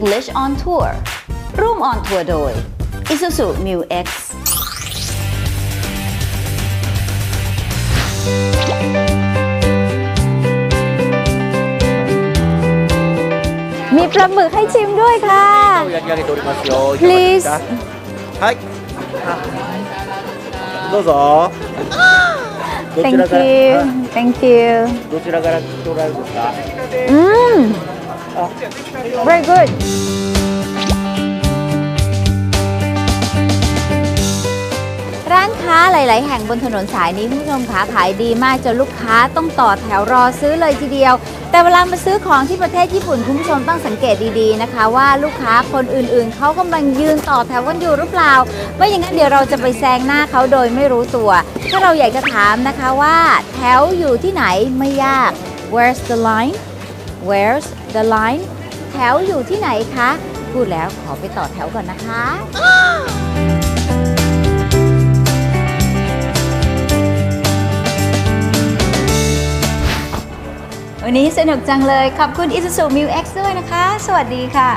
English on Tour ร่วม on tour โดย Isuzu Mu X มีปลาหมึกให้ชิมด้วยค่ะ 焼き上げておりますよ。 Please はい。どうぞ。どち Thank らから you あ Thank you どちらから来ておられるんですか。อืม Very good ร้านค้าหลาย ๆ แห่งบนถนนสายนี้คุณผู้ชมคะขายดีมากจนลูกค้าต้องต่อแถวรอซื้อเลยทีเดียว แต่เวลามาซื้อของที่ประเทศญี่ปุ่นคุณผู้ชมต้องสังเกตดี ๆ นะคะ ว่าลูกค้าคนอื่น ๆ เขากำลังยืนต่อแถวกันอยู่หรือเปล่า ไม่อย่างนั้นเดี๋ยวเราจะไปแซงหน้าเขาโดยไม่รู้ตัว ถ้าเราอยากจะถามนะคะว่า แถวอยู่ที่ไหนไม่ยาก where's the line where's the line แถวอยู่ที่ไหนคะ พูดแล้วขอไปต่อแถวก่อนนะคะ วันนี้สนุกจังเลย ขอบคุณ Isuzu Mu X ด้วยนะคะ สวัสดีค่ะ